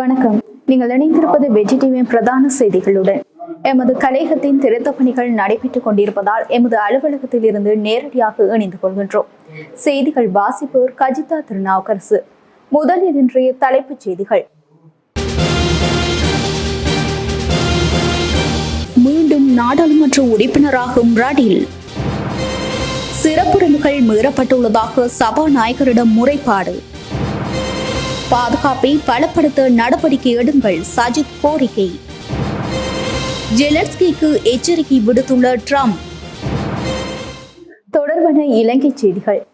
வணக்கம். நீங்கள் இணைந்திருப்பது வெஜி டிவியின் பிரதான செய்திகளுடன். எமது கலையகத்தின் திருத்த பணிகள் நடைபெற்றுக் கொண்டிருப்பதால் எமது அலுவலகத்தில் இருந்து நேரடியாக இணைந்து கொள்கின்றோம். செய்திகள் வாசிப்போர் கஜிதா திருநாவுக்கரசு. முதலில் இன்றைய தலைப்புச் செய்திகள். மீண்டும் நாடாளுமன்ற உறுப்பினராகும் ரடில் சிறப்புரிமைகள் மீறப்பட்டுள்ளதாக சபாநாயகரிடம் முறைப்பாடு. பாதுகாப்பை பலப்படுத்த நடவடிக்கை எடுங்கள் சஜித் கோரிக்கை. ஜெலன்ஸ்கிக்கு எச்சரிக்கை விடுத்துள்ள ட்ரம்ப். தொடர்பான இலங்கை செய்திகள்.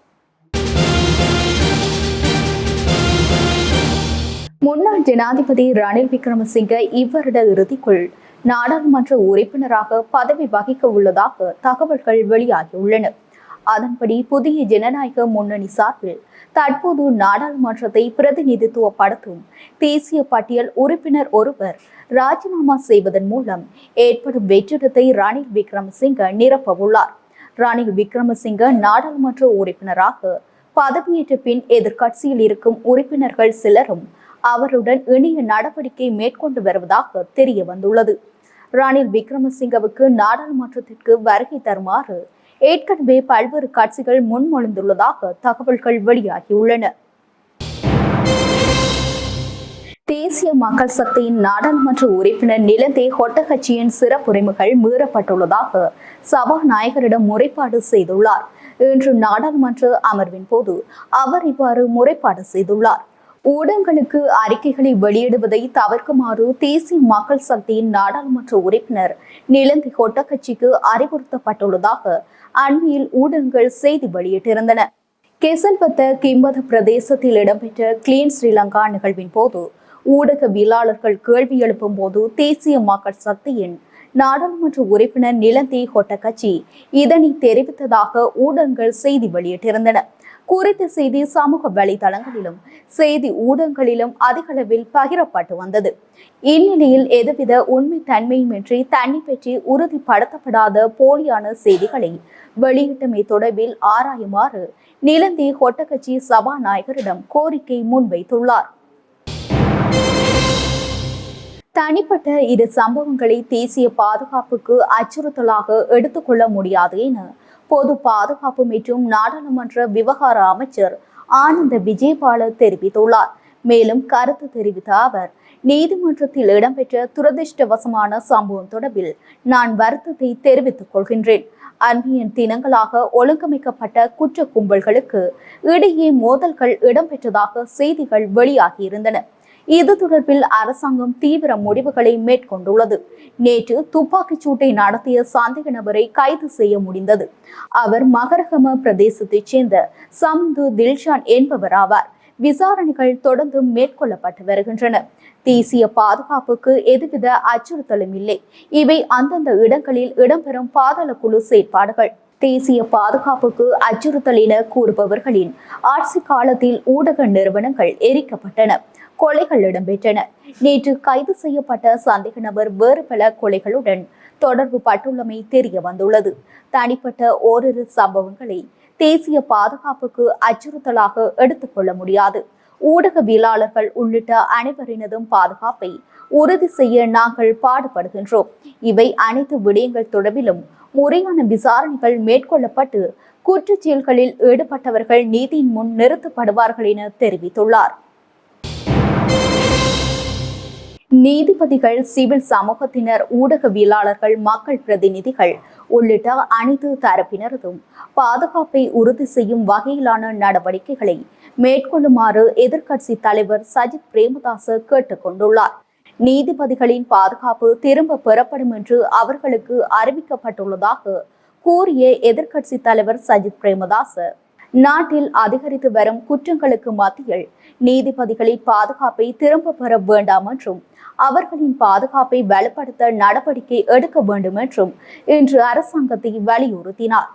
முன்னாள் ஜனாதிபதி ரணில் விக்ரமசிங்க இவ்வருட இறுதிக்குள் நாடாளுமன்ற உறுப்பினராக பதவி வகிக்க உள்ளதாக தகவல்கள் வெளியாகியுள்ளன. அதன்படி புதிய ஜனநாயக முன்னணி சார்பில் தற்போது நாடாளுமன்றத்தை பிரதிநிதித்துவப்படுத்தும் தேசிய பட்டியல் உறுப்பினர் ஒருவர் ராஜினாமா செய்வதன் மூலம் ஏற்படும் வெற்றிடத்தை ரணில் விக்ரமசிங்க நிரப்பவுள்ளார். ரணில் விக்ரமசிங்க நாடாளுமன்ற உறுப்பினராக பதவியேற்ற பின் எதிர்க்கட்சியில் இருக்கும் உறுப்பினர்கள் சிலரும் அவருடன் இணைய நடவடிக்கை மேற்கொண்டு வருவதாக தெரிய வந்துள்ளது ரணில் விக்ரமசிங்கவுக்கு நாடாளுமன்றத்திற்கு வருகை தருமாறு ஏற்கனவே பல்வேறு கட்சிகள் முன்மொழிந்துள்ளதாக தகவல்கள் வெளியாகியுள்ளன. தேசிய மக்கள் சக்தியின் நாடாளுமன்ற உறுப்பினர் நிலந்தே ஹொட்டகட்சியின் சிறப்புரிமைகள் மீறப்பட்டுள்ளதாக சபாநாயகரிடம் முறைப்பாடு செய்துள்ளார். இன்று நாடாளுமன்ற அமர்வின் போது அவர் இவ்வாறு முறைப்பாடு செய்துள்ளார். ஊடகங்களுக்கு அறிக்கைகளை வெளியிடுவதை தவிர்க்குமாறு தேசிய மக்கள் சக்தியின் நாடாளுமன்ற உறுப்பினர் நிலந்தி கொட்டக்கட்சிக்கு அறிவுறுத்தப்பட்டுள்ளதாக அண்மையில் ஊடகங்கள் செய்தி வெளியிட்டிருந்தன. கெசல்பத்த கிம்பத பிரதேசத்தில் இடம்பெற்ற கிளீன் ஸ்ரீலங்கா நிகழ்வின் போது ஊடகவியலாளர்கள் கேள்வி எழுப்பும் போது தேசிய மக்கள் சக்தியின் நாடாளுமன்ற உறுப்பினர் நிலந்தி கொட்டக்கட்சி இதனை தெரிவித்ததாக ஊடகங்கள் செய்தி வெளியிட்டிருந்தன. குறித்த செய்தி சமூக வலைதளங்களிலும் செய்தி ஊடகங்களிலும் அதிகளவில் பகிரப்பட்டு வந்தது. இந்நிலையில் எதுவித உண்மை தன்மையுமின்றி தண்ணி பற்றி உறுதிப்படுத்தப்படாத போலியான செய்திகளை வெளியிட்டமை தொடர்பில் ஆராயுமாறு நிலந்தி கொட்டக்கட்சி சபாநாயகரிடம் கோரிக்கை முன்வைத்துள்ளார். தனிப்பட்ட இரு சம்பவங்களை தேசிய பாதுகாப்புக்கு அச்சுறுத்தலாக எடுத்துக்கொள்ள முடியாது என பொது பாதுகாப்பு மற்றும் நாடாளுமன்ற விவகார அமைச்சர் ஆனந்த விஜயபால தெரிவித்துள்ளார். மேலும் கருத்து தெரிவித்த அவர் நீதிமன்றத்தில் இடம்பெற்ற துரதிருஷ்டவசமான சம்பவம் தொடர்பில் நான் வருத்தத்தை தெரிவித்துக் கொள்கின்றேன். அண்மையின் தினங்களாக ஒழுங்கமைக்கப்பட்ட குற்ற கும்பல்களுக்கு இடையே மோதல்கள் இடம்பெற்றதாக செய்திகள் வெளியாகியிருந்தன. இது தொடர்பில் அரசாங்கம் தீவிர முடிவுகளை மேற்கொண்டுள்ளது. நேற்று துப்பாக்கிச் சூட்டை நடத்திய சந்தேக நபரை கைது செய்ய முடிந்தது. அவர் மகரகம பிரதேசத்தைச் சேர்ந்த சம்து தில்ஷான் என்பவர் ஆவார். விசாரணைகள் தொடர்ந்து மேற்கொள்ளப்பட்டு வருகின்றன. தேசிய பாதுகாப்புக்கு எதுவித அச்சுறுத்தலும் இல்லை. இவை அந்தந்த இடங்களில் இடம்பெறும் பாதாள குழு செயற்பாடுகள். தேசிய பாதுகாப்புக்கு அச்சுறுத்தல் என கூறுபவர்களின் ஆட்சி காலத்தில் ஊடக நிறுவனங்கள் எரிக்கப்பட்டன. கொலைகள் இடம்பெற்றன. நேற்று கைது செய்யப்பட்ட சந்தேக நபர் வேறு பல கொலைகளுடன் தொடர்பு பட்டுள்ளமை தெரிய வந்துள்ளது. தனிப்பட்ட ஓரிரு சம்பவங்களை தேசிய பாதுகாப்புக்கு அச்சுறுத்தலாக எடுத்துக்கொள்ள முடியாது. ஊடகவியலாளர்கள் உள்ளிட்ட அனைவரினதும் பாதுகாப்பை உறுதி செய்ய நாங்கள் பாடுபடுகின்றோம். இவை அனைத்து விடயங்கள் தொடர்பிலும் முறையான விசாரணைகள் மேற்கொள்ளப்பட்டு குற்றச்செயல்களில் ஈடுபட்டவர்கள் நீதியின் முன் நிறுத்தப்படுவார்கள் என தெரிவித்துள்ளார். நீதிபதிகள் சிவில் சமூகத்தினர் ஊடகவியலாளர்கள் மக்கள் பிரதிநிதிகள் உள்ளிட்ட அனைத்து தரப்பினரதும் பாதுகாப்பை உறுதி செய்யும் வகையிலான நடவடிக்கைகளை மேற்கொள்ளுமாறு எதிர்க்கட்சி தலைவர் சஜித் பிரேமதாச கேட்டுக்கொண்டுள்ளார் நீதிபதிகளின் பாதுகாப்பு திரும்ப பெறப்படும் என்று அவர்களுக்கு அறிவிக்கப்பட்டுள்ளதாக கூறிய எதிர்க்கட்சி தலைவர் சஜித் பிரேமதாச நாட்டில் அதிகரித்து வரும் குற்றங்களுக்கு மத்தியில் நீதிபதிகளின் பாதுகாப்பை திரும்ப பெற வேண்டாம் என்றும் அவர்களின் பாதுகாப்பை வலுப்படுத்த நடவடிக்கை எடுக்க வேண்டும் என்றும் இன்று அரசாங்கத்தை வலியுறுத்தினார்.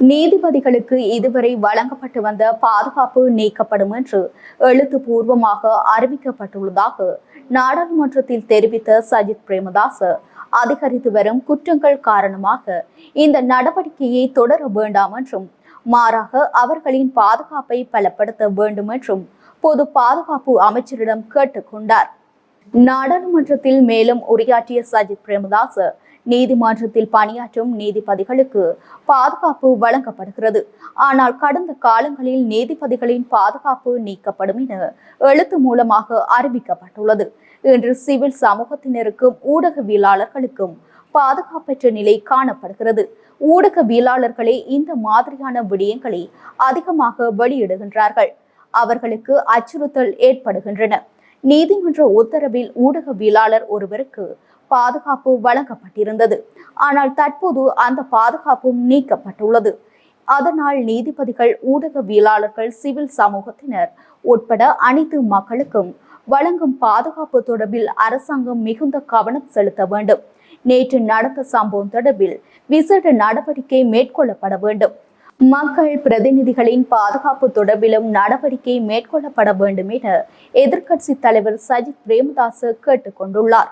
நீதிபதிகளுக்கு இதுவரை வழங்கப்பட்டு வந்த பாதுகாப்பு நீக்கப்படும் என்று எழுத்துப்பூர்வமாக அறிவிக்கப்பட்டுள்ளதாக நாடாளுமன்றத்தில் தெரிவித்த சஜித் பிரேமதாஸ் அதிகரித்து வரும் குற்றங்கள் காரணமாக இந்த நடவடிக்கையை தொடர வேண்டாம் என்றும் மாறாக அவர்களின் பாதுகாப்பை பலப்படுத்த வேண்டும் என்றும் பொது பாதுகாப்பு அமைச்சரிடம் கேட்டுக்கொண்டார். நாடாளுமன்றத்தில் மேலும் உரையாற்றிய சஜித் பிரேமதாஸ் நீதிமன்றத்தில் பணியாற்றும் நீதிபதிகளுக்கு பாதுகாப்பு வழங்கப்படுகிறது. ஆனால் கடந்த காலங்களில் நீதிபதிகளின் பாதுகாப்பு நீக்கப்படும் என எழுத்து மூலமாக அறிவிக்கப்பட்டுள்ளது. இன்று சிவில் சமூகத்தினருக்கும் ஊடகவியலாளர்களுக்கும் பாதுகாப்பற்ற நிலை காணப்படுகிறது. ஊடகவியலாளர்களே இந்த மாதிரியான விடயங்களை அதிகமாக வெளியிடுகின்றார்கள். அவர்களுக்கு அச்சுறுத்தல் ஏற்படுகின்றன. நீதிமன்ற உத்தரவில் ஊடகவியலாளர் ஒருவருக்கு பாதுகாப்பு வழங்கப்பட்டிருந்தது. ஆனால் தற்போது அந்த பாதுகாப்பும் நீக்கப்பட்டுள்ளது. அதனால் நீதிபதிகள் ஊடகவியலாளர்கள் சிவில் சமூகத்தினர் உட்பட அனைத்து மக்களுக்கும் வழங்கும் பாதுகாப்பு தொடர்பில் அரசாங்கம் மிகுந்த கவனம் செலுத்த வேண்டும். நேற்று நடந்த சம்பவம் தொடர்பில் விசேட நடவடிக்கை மேற்கொள்ளப்பட வேண்டும். மக்கள் பிரதிநிதிகளின் பாதுகாப்பு தொடர்பிலும் நடவடிக்கை மேற்கொள்ளப்பட வேண்டும் என எதிர்க்கட்சி தலைவர் சஜித் பிரேமதாஸ் கேட்டுக்கொண்டுள்ளார்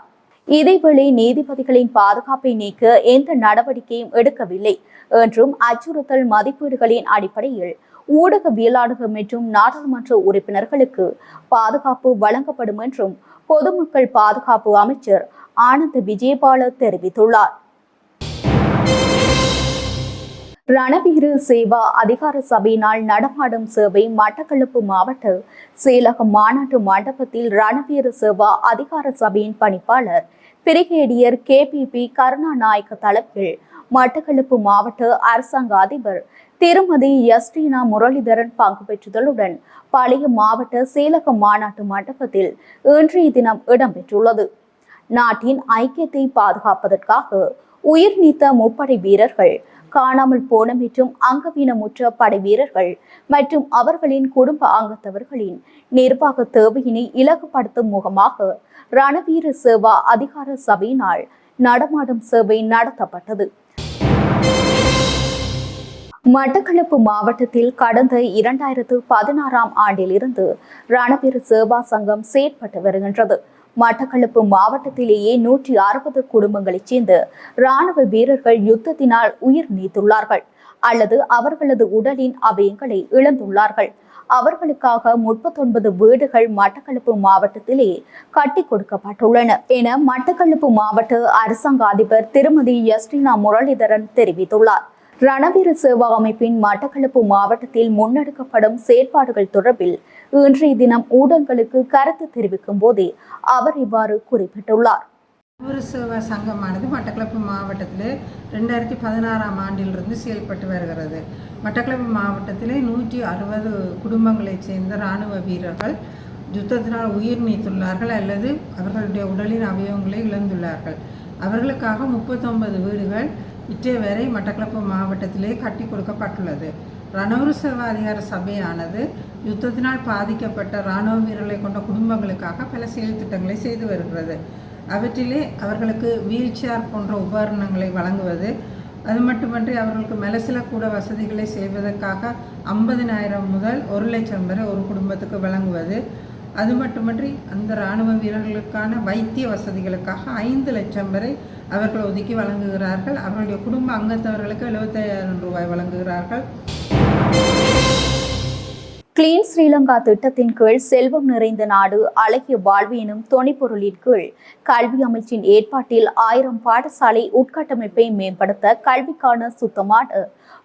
இதேவேளை நீதிபதிகளின் பாதுகாப்பை நீக்க எந்த நடவடிக்கையும் எடுக்கவில்லை என்றும் அச்சுறுத்தல் மதிப்பீடுகளின் அடிப்படையில் ஊடகவியலாளர்கள் மற்றும் நாடாளுமன்ற உறுப்பினர்களுக்கு பாதுகாப்பு வழங்கப்படும் என்றும் பொதுமக்கள் பாதுகாப்பு அமைச்சர் ஆனந்த் விஜயபால தெரிவித்துள்ளார். ரணவீர சேவா அதிகார சபையினால் நடமாடும் சேவை மட்டக்களப்பு மாவட்ட செயலக மாநாட்டு மண்டபத்தில் ரணவீர சேவா அதிகார சபையின் பணிப்பாளர் brigadier K P P Karunanayake தலைப்பில் மட்டக்களப்பு மாவட்ட அரசாங்க அதிபர் திருமதி எஸ்டினா முரளிதரன் பங்கு பெற்றுதலுடன் பழைய மாவட்ட செயலக மாநாட்டு மண்டபத்தில் இன்றைய தினம் இடம்பெற்றுள்ளது நாட்டின் ஐக்கியத்தை பாதுகாப்பதற்காக உயிர் நீத்த முப்படை வீரர்கள் காணாமல் போன மற்றும் அங்கவீனமுற்ற படை வீரர்கள் மற்றும் அவர்களின் குடும்ப அங்கத்தவர்களின் நிர்வாக தேவையினை இலகுபடுத்தும் முகமாக ரணவீர சேவா அதிகார சபையினால் நடமாடும் சேவை நடத்தப்பட்டது. மட்டக்களப்பு மாவட்டத்தில் கடந்த இரண்டாயிரத்து பதினாறாம் ஆண்டிலிருந்து ரணவீர சேவா சங்கம் செயற்பட்டு வருகின்றது. மட்டக்களப்பு மாவட்டத்திலேயே நூற்றி அறுபது குடும்பங்களைச் சேர்ந்த ராணுவ வீரர்கள் யுத்தத்தினால் உயிர் நீத்துள்ளார்கள். அல்லது அவர்களது உடலின் அவயங்களை இழந்துள்ளார்கள். அவர்களுக்காக முப்பத்தொன்பது வீடுகள் மட்டக்களப்பு மாவட்டத்திலே கட்டி கொடுக்கப்பட்டுள்ளன என மட்டக்களப்பு மாவட்ட அரசாங்க அதிபர் திருமதி எஸ்டினா முரளிதரன் தெரிவித்துள்ளார். ரணவீர சேவா அமைப்பின் மட்டக்களப்பு மாவட்டத்தில் முன்னெடுக்கப்படும் செயற்பாடுகள் தொடர்பில் இன்றைய தினம் ஊடகங்களுக்கு கருத்து தெரிவிக்கும் போதே அவர் இவ்வாறு குறிப்பிட்டுள்ளார். ஒரு சேவா சங்கமானது மட்டக்களப்பு மாவட்டத்தில் ரெண்டாயிரத்தி பதினாறாம் ஆண்டிலிருந்து செயல்பட்டு வருகிறது. மட்டக்களப்பு மாவட்டத்திலே நூற்றி அறுபது குடும்பங்களைச் சேர்ந்த இராணுவ வீரர்கள் யுத்தத்தினால் உயிர் நீத்துள்ளார்கள் அல்லது அவர்களுடைய உடலின் அவயவங்களை இழந்துள்ளார்கள். அவர்களுக்காக முப்பத்தொன்பது வீடுகள் இற்றைய வரை மட்டக்களப்பு மாவட்டத்திலே கட்டி கொடுக்கப்பட்டுள்ளது. ரணவுரு சேவா அதிகார சபையானது யுத்தத்தினால் பாதிக்கப்பட்ட இராணுவ வீரர்களை கொண்ட குடும்பங்களுக்காக பல செயல் திட்டங்களை செய்து வருகிறது. அவற்றிலே அவர்களுக்கு வீல் சேர் போன்ற உபகரணங்களை வழங்குவது அது மட்டுமன்றி அவர்களுக்கு மெலசில கூட வசதிகளை செய்வதற்காக ஐம்பதினாயிரம் முதல் ஒரு லட்சம் வரை ஒரு குடும்பத்துக்கு வழங்குவது அது மட்டுமன்றி அந்த இராணுவ வீரர்களுக்கான வைத்திய வசதிகளுக்காக ஐந்து லட்சம் வரை அவர்கள் ஒதுக்கி வழங்குகிறார்கள். அவர்களுடைய குடும்ப அங்கத்தவர்களுக்கு எழுபத்தையாயிரம் ரூபாய் வழங்குகிறார்கள். கிளீன் ஸ்ரீலங்கா திட்டத்தின் கீழ் செல்வம் நிறைந்த நாடு அழகிய வாழ்வு எனும் துணைப்பொருளின் கீழ் கல்வி அமைச்சின் ஏற்பாட்டில் ஆயிரம் பாடசாலை உட்கட்டமைப்பை மேம்படுத்த கல்விக்கான சுத்தமான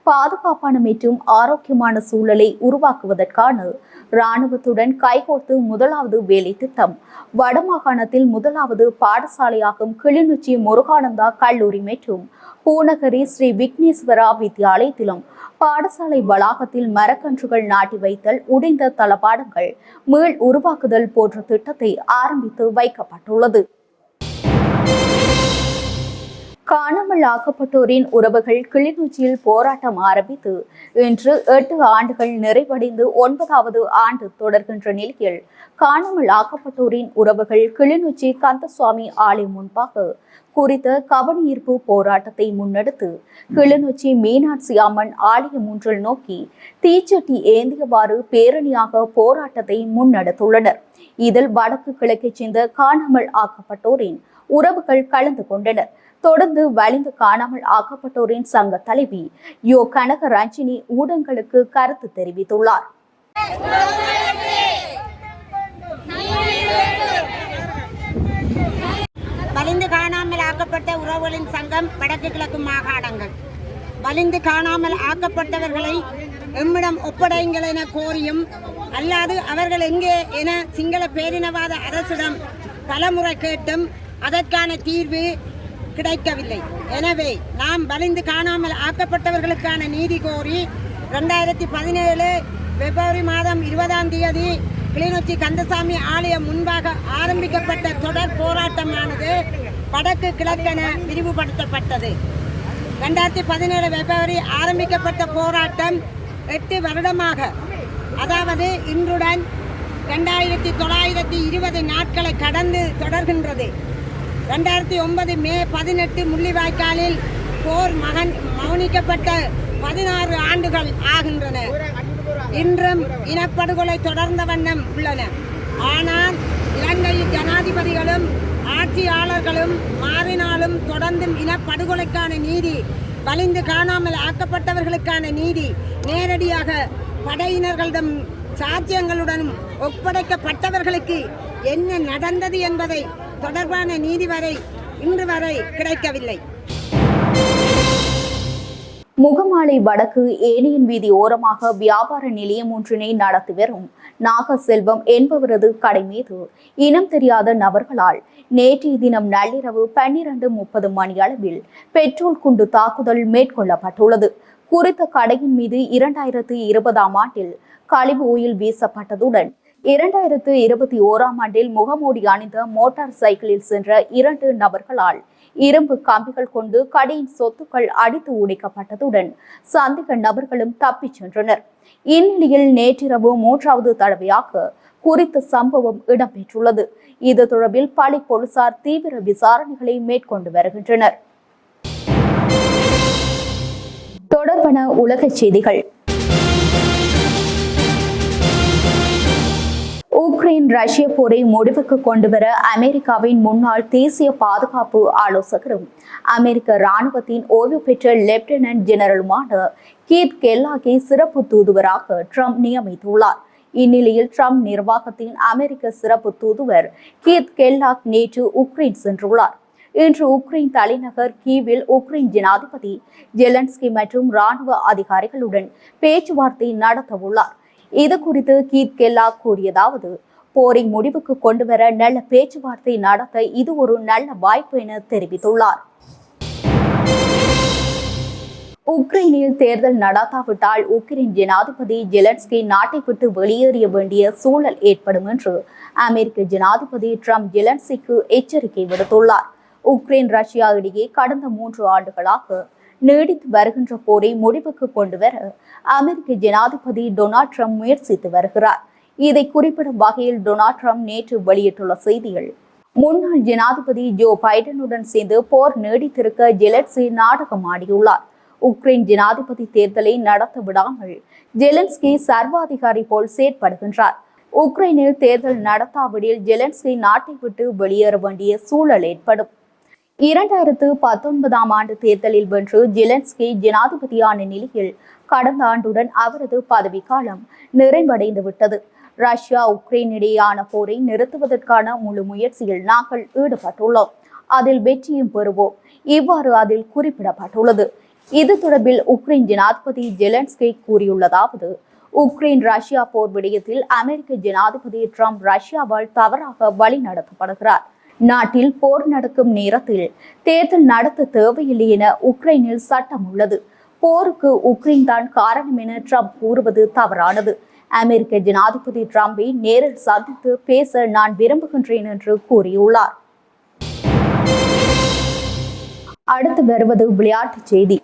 பாதுகாப்பான மற்றும் ஆரோக்கியமான சூழலை உருவாக்குவதற்கான இராணுவத்துடன் கைகோர்த்து முதலாவது வேலை திட்டம். வடமாகாணத்தில் முதலாவது பாடசாலையாகும் கிளிநொச்சி முருகானந்தா கல்லூரி மற்றும் பூநகரி ஸ்ரீ விக்னேஸ்வரா வித்யாலயத்திலும் பாடசாலை வளாகத்தில் மரக்கன்றுகள் நாட்டி வைத்தல் உடைந்த தளபாடங்கள் மீள் உருவாக்குதல் போன்ற திட்டத்தை ஆரம்பித்து வைக்கப்பட்டுள்ளது. காணாமல் ஆக்கப்பட்டோரின் உறவுகள் கிளிநொச்சியில் போராட்டம் ஆரம்பித்து இன்று எட்டு ஆண்டுகள் நிறைவடைந்து ஒன்பதாவது ஆண்டு தொடர்கின்ற நிலையில் காணாமல் ஆக்கப்பட்டோரின் உறவுகள் கிளிநொச்சி கந்தசுவாமி ஆலயம் முன்பாக குறித்த கவனஈர்ப்பு போராட்டத்தை முன்னெடுத்து கிளிநொச்சி மீனாட்சி அம்மன் ஆலயம் ஒன்றில் நோக்கி தீச்சட்டி ஏந்தியவாறு பேரணியாக போராட்டத்தை முன்னெடுத்துள்ளனர். இதில் வடக்கு கிழக்கைச் சேர்ந்த காணாமல் ஆக்கப்பட்டோரின் உறவுகள் கலந்து கொண்டனர். தொடர்ந்து வலிந்து காணாமல் ஆக்கப்பட்டோரின் சங்க தலைவி யோ கனக ரஞ்சினி ஊடகங்களுக்கு கருத்து தெரிவித்துள்ளார். வலிந்து காணாமல் ஆக்கப்பட்ட உறவுகளின் சங்கம் வடக்கு கிழக்கு மாகாணங்கள். வலிந்து காணாமல் ஆக்கப்பட்டவர்களை எம்மிடம் ஒப்படைங்கள் என கோரியும் அல்லாது அவர்கள் எங்கே என சிங்கள பேரினவாத அரசிடம் பலமுறை கேட்டும் அதற்கான தீர்வு கிடைக்கவில்லை. எனவே நாம் வலிந்து காணாமல் ஆக்கப்பட்டவர்களுக்கான நீதி கோரி ரெண்டாயிரத்தி பதினேழு பிப்ரவரி மாதம் இருபதாம் தேதி கிளிநொச்சி கந்தசாமி ஆலயம் முன்பாக ஆரம்பிக்கப்பட்ட தொடர் போராட்டமானது வடக்கு கிழக்கென விரிவுபடுத்தப்பட்டது. ரெண்டாயிரத்தி பதினேழு பிப்ரவரி ஆரம்பிக்கப்பட்ட போராட்டம் எட்டு வருடமாக அதாவது இன்றுடன் ரெண்டாயிரத்தி தொள்ளாயிரத்தி இருபது நாட்களை கடந்து தொடர்கின்றது. ரெண்டாயிரத்தி ஒன்பது மே பதினெட்டு முள்ளிவாய்க்காலில் போர் மகன் மௌனிக்கப்பட்ட பதினாறு ஆண்டுகள் ஆகின்றன. இன்றும் இனப்படுகொலை தொடர்ந்த வண்ணம் உள்ளன. ஆனால் இலங்கை ஜனாதிபதிகளும் ஆட்சியாளர்களும் மாறினாலும் தொடர்ந்தும் இனப்படுகொலைக்கான நீதி வலிந்து காணாமல் ஆக்கப்பட்டவர்களுக்கான நீதி நேரடியாக படையினர்களிடம் சாட்சியங்களுடனும் ஒப்படைக்கப்பட்டவர்களுக்கு என்ன நடந்தது என்பதை தொடர்பான நீதி வரை இன்று வரை கிடைக்கவில்லை. முகமாலை வடக்கு ஏனியன் வீதி ஓரமாக வியாபார நிலையம் ஒன்றினை நடத்தி வரும் நாகசெல்வம் என்பவரது கடை மீது இனம் தெரியாத நபர்களால் நேற்றைய தினம் நள்ளிரவு பன்னிரண்டு முப்பது மணி அளவில் பெட்ரோல் குண்டு தாக்குதல் மேற்கொள்ளப்பட்டுள்ளது. குறித்த கடையின் மீது இரண்டாயிரத்து இருபதாம் ஆண்டில் கழிவு ஓயில் வீசப்பட்டதுடன் இரண்டாயிரத்து இருபத்தி ஓராம் ஆண்டில் முகமூடி அணிந்த மோட்டார் சைக்கிளில் சென்ற இரண்டு நபர்களால் இரும்பு கம்பிகள் கொண்டு கடையின் சொத்துக்கள் அடித்து உடைக்கப்பட்டதுடன் சந்தேக நபர்களும் தப்பிச் சென்றனர். இந்நிலையில் நேற்றிரவு மூன்றாவது தடவையாக குறித்த சம்பவம் இடம்பெற்றுள்ளது. இது தொடர்பில் பள்ளி போலீசார் தீவிர விசாரணைகளை மேற்கொண்டு வருகின்றனர். தொடர்பான உலகச் செய்திகள். உக்ரைன் ரஷ்ய போரை முடிவுக்கு கொண்டுவர அமெரிக்காவின் முன்னாள் தேசிய பாதுகாப்பு ஆலோசகரும் அமெரிக்க ராணுவத்தின் ஓய்வு பெற்ற லெப்டினன்ட் ஜெனரலுமான கீத் கெல்லாகி சிறப்பு தூதுவராக ட்ரம்ப் நியமித்துள்ளார். இந்நிலையில் ட்ரம்ப் நிர்வாகத்தின் அமெரிக்க சிறப்பு தூதுவர் கீத் கெல்லாக் நேற்று உக்ரைன் சென்றுள்ளார். இன்று உக்ரைன் தலைநகர் கீவில் உக்ரைன் ஜனாதிபதி ஜெலன்ஸ்கி மற்றும் ராணுவ அதிகாரிகளுடன் பேச்சுவார்த்தை நடத்த உள்ளார் இது குறித்து கீத் கெல்லா கூறியதாவது போரை முடிவுக்கு கொண்டுவர நல்ல பேச்சுவார்த்தை நடத்த இது ஒரு நல்ல வாய்ப்பு என தெரிவித்துள்ளார். உக்ரைனில் தேர்தல் நடத்தாவிட்டால் உக்ரைன் ஜனாதிபதி ஜெலன்ஸ்கி நாட்டை விட்டு வெளியேறிய வேண்டிய சூழல் ஏற்படும் என்று அமெரிக்க ஜனாதிபதி ட்ரம்ப் ஜெலன்ஸ்கிக்கு எச்சரிக்கை விடுத்துள்ளார். உக்ரைன் ரஷ்யா இடையே கடந்த மூன்று ஆண்டுகளாக நீடித்து வருகின்ற போரை முடிவுக்கு கொண்டுவர அமெரிக்க ஜனாதிபதி டொனால்ட் ட்ரம்ப் முயற்சித்து வருகிறார். இதை குறிப்பிடும் வகையில் டொனால்ட் ட்ரம்ப் நேற்று வெளியிட்டுள்ள செய்திகள். முன்னாள் ஜனாதிபதி ஜோ பைடனுடன் சேர்ந்து போர் நீடித்திருக்க ஜெலன்ஸ்கி நாடகம் ஆடியுள்ளார். உக்ரைன் ஜனாதிபதி தேர்தலை நடத்த விடாமல் ஜெலன்ஸ்கி சர்வாதிகாரி போல் செயற்படுகின்றார். உக்ரைனில் தேர்தல் நடத்தாவிடில் ஜெலன்ஸ்கி நாட்டை விட்டு வெளியேற வேண்டிய சூழல் ஏற்படும். இரண்டாயிரத்து பத்தொன்பதாம் ஆண்டு தேர்தலில் வென்று ஜெலன்ஸ்கி ஜனாதிபதியான நிலையில் கடந்த ஆண்டுடன் அவரது பதவிக்காலம் நிறைவடைந்து விட்டது ரஷ்யா உக்ரைன் இடையேயான போரை நிறுத்துவதற்கான முழு முயற்சியில் நாங்கள் ஈடுபட்டுள்ளோம். அதில் வெற்றியும் பெறுவோம். இவ்வாறு அதில் குறிப்பிடப்பட்டுள்ளது. இது தொடர்பில் உக்ரைன் ஜனாதிபதி ஜெலன்ஸ்கி கூறியுள்ளதாவது உக்ரைன் ரஷ்யா போர் விடயத்தில் அமெரிக்க ஜனாதிபதி ட்ரம்ப் ரஷ்யாவால் தவறாக வழி நடத்தப்படுகிறார் நாட்டில் போர் நடக்கும் நேரத்தில் தேர்தல் நடத்த தேவையில்லை என உக்ரைனில் சட்டம் உள்ளது. போருக்கு உக்ரைன் தான் காரணம் என ட்ரம்ப் கூறுவது தவறானது. அமெரிக்க ஜனாதிபதி ட்ரம்பை நேரில் சந்தித்து பேச நான் விரும்புகின்றேன் என்று கூறியுள்ளார். அடுத்து வருவது விளையாட்டுச் செய்தி.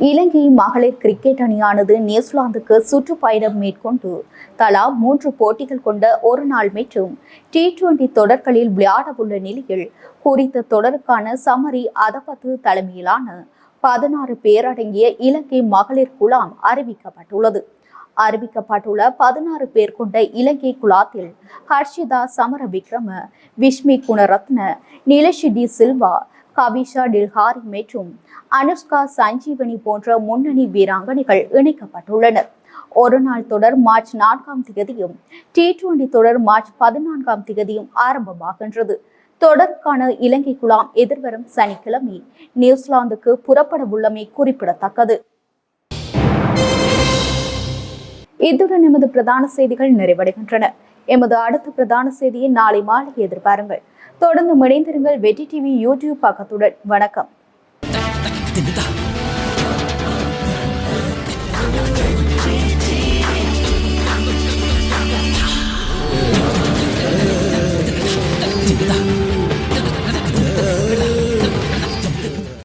இலங்கை மகளிர் கிரிக்கெட் அணியானது நியூசிலாந்துக்கு சுற்றுப்பயணம் மேற்கொண்டு தலா மூன்று போட்டிகள் கொண்ட ஒரு நாள் மற்றும் டி டுவெண்டி தொடர்களில் விளையாடவுள்ள நிலையில் குறித்த தொடருக்கான சமரி அதபத்து தலைமையிலான பதினாறு பேரடங்கிய இலங்கை மகளிர் குழாம் அறிவிக்கப்பட்டுள்ளது. அறிவிக்கப்பட்டுள்ள பதினாறு பேர் கொண்ட இலங்கை குழாத்தில் ஹர்ஷிதா சமர விக்ரம விஷ்மி குணரத்ன நிலஷி டி சில்வா கவிஷா டில்ஹாரி மற்றும் அனுஷ்கா சஞ்சீவனி போன்ற முன்னணி வீராங்கனைகள் இணைக்கப்பட்டுள்ளனர். ஒரு நாள் தொடர் மார்ச் நான்காம் தேதியும் டி டுவெண்டி தொடர் மார்ச் பதினான்காம் தேதியும் ஆரம்பமாகின்றது. தொடருக்கான இலங்கை குழாம் எதிர்வரும் சனிக்கிழமை நியூசிலாந்துக்கு புறப்பட உள்ளமை குறிப்பிடத்தக்கது. இத்துடன் எமது பிரதான செய்திகள் நிறைவடைகின்றன. எமது அடுத்த பிரதான செய்தியை நாளை மாலை எதிர்பாருங்கள். தொடர்ந்து இணைந்திருங்கள் வெற்றி டிவி யூடியூப் பக்கத்துடன். வணக்கம்.